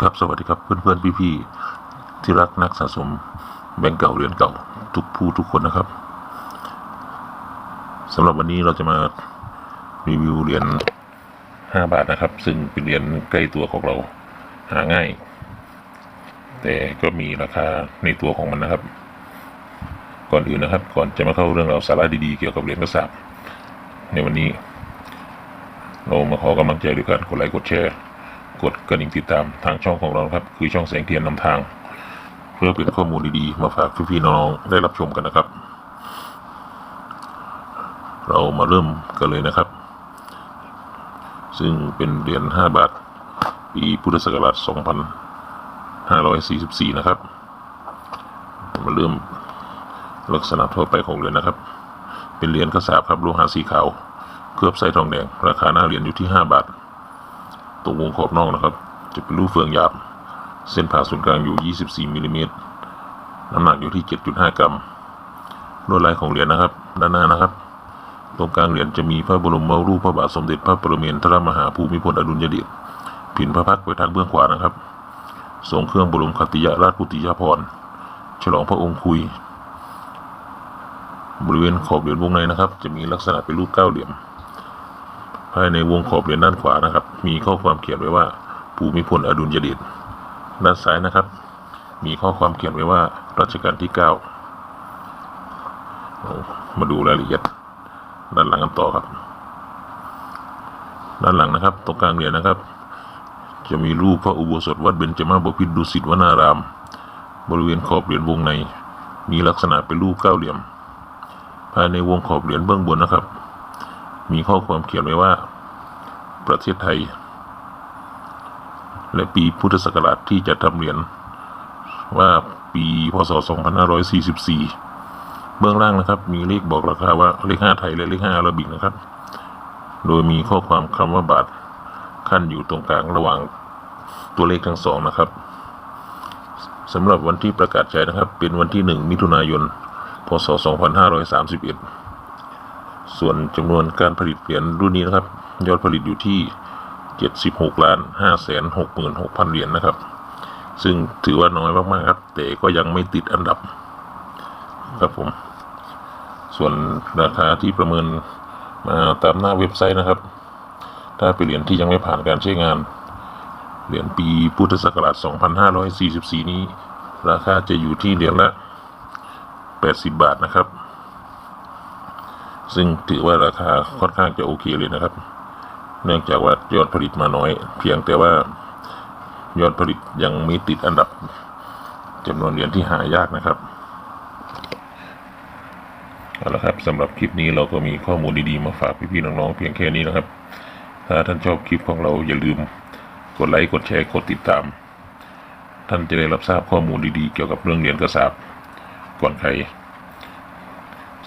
ครับสวัสดีครับเพื่อนเพื่อนพี่พี่ๆที่รักนักสะสมแบงก์เก่าเหรียญเก่า ทุกผู้ทุกคนนะครับสำหรับวันนี้เราจะมารีวิวเหรียญห้าบาทนะครับ ซึ่งเป็นเหรียญใกล้ตัวของเราหาง่าย แต่ก็มีราคาในตัวของมันนะครับ ก่อนอื่นนะครับ ก่อนจะมาเข้าเรื่องราวสาระดีๆเกี่ยวกับเหรียญกระสาบในวันนี้ เรามาขอกำลังใจด้วยกันกดไลค์กดแชร์ กดกระดิ่งติดตามทางช่องของเราครับ คือช่องแสงเทียนนำทาง เพื่อเป็นข้อมูลดีๆ มาฝากพี่ๆน้องๆได้รับชมกันนะครับ เรามาเริ่มกันเลยนะครับ ซึ่งเป็นเหรียญ5บาท ปีพุทธศักราช2544 นะครับ มาเริ่มลักษณะทั่วไปของเหรียญนะครับ เป็นเหรียญกระสาบครับโลหะสีขาว เคลือบใส่ทองแดง ราคาหน้าเหรียญอยู่ที่ 5 บาท ตรงวงขอบนอกนะครับ จะเป็นรูปเฟืองหยาบ เส้นผ่าศูนย์กลางอยู่ 24มิลลิเมตรน้ำหนักอยู่ที่ 7.5 กรัมลวดลายของเหรียญนะครับ ด้านหน้านะครับ ตรงกลางเหรียญจะมีพระบรมรูปพระบาทสมเด็จพระปรเมนทรมหาภูมิพลอดุลยเดชผินพระพักตร์ไปทางเบื้องขวานะครับทรงเครื่องบรมคติยราชพุติยาภรณ์ฉลองพระองค์คุย บริเวณขอบเหรียญวงในนะครับ จะมีลักษณะเป็นรูปเก้าเหลี่ยม ภายในวงขอบเหรียญด้านขวานะครับ มีข้อความเขียนไว้ว่าภูมิพลอดุลยเดชด้านซ้ายนะครับ มีข้อความเขียนไว้ว่ารัชกาลที่เก้ามาดูรายละเอียดด้านหลังกันต่อครับ ด้านหลังนะครับตรงกลางเหรียญนะครับ จะมีรูปพระอุโบสถวัดเบญจมาบพิตรดุสิตวนาราม บริเวณขอบเหรียญวงใน มีลักษณะเป็นรูปเก้าเหลี่ยม ภายในวงขอบเหรียญเบื้องบนนะครับ มีข้อความเขียนไว้ว่า ประเทศไทย และปีพุทธศักราชที่จะทำเหรียญว่าปีพศ 2544 เบื้องล่างนะครับ มีเลขบอกราคาว่าเลข5ไทยและเลข5อาราบิกนะครับ โดยมีข้อความคำว่าบาทขั้นอยู่ตรงกลางระหว่างตัวเลขทั้งสองนะครับสำหรับวันที่ประกาศใช้นะครับ เป็นวันที่ 1 มิถุนายน พศ 2531 ส่วนจำนวนการผลิตเหรียญรุ่นนี้นะครับ ยอดผลิตอยู่ที่ 76ล้าน5 6 6 0 0เหรียญนะครับ ซึ่งถือว่าน้อยมากๆครับ แต่ก็ยังไม่ติดอันดับ ครับผม ส่วนราคาที่ประเมินมาตามหน้าเว็บไซต์นะครับ ถ้าเป็นเหรียญที่ยังไม่ผ่านการใช้งาน เหรียญปีพุทธศักราช 2544 นี้ ราคาจะอยู่ที่เหรียญละ 80 บาทนะครับ ซึ่งถือว่าราคาค่อนข้างจะโอเคเลยนะครับ เนื่องจากว่ายอดผลิตมาน้อย เพียงแต่ว่ายอดผลิตยังไม่ติดอันดับจำนวนเหรียญที่หายากนะครับเอาละครับสำหรับคลิปนี้เราก็มีข้อมูลดีๆมาฝากพี่ๆน้องๆเพียงแค่นี้นะครับ ถ้าท่านชอบคลิปของเราอย่าลืมกดไลค์กดแชร์กดติดตาม ท่านจะได้รับทราบข้อมูลดีๆเกี่ยวกับเรื่องเหรียญกระสาบก่อนใคร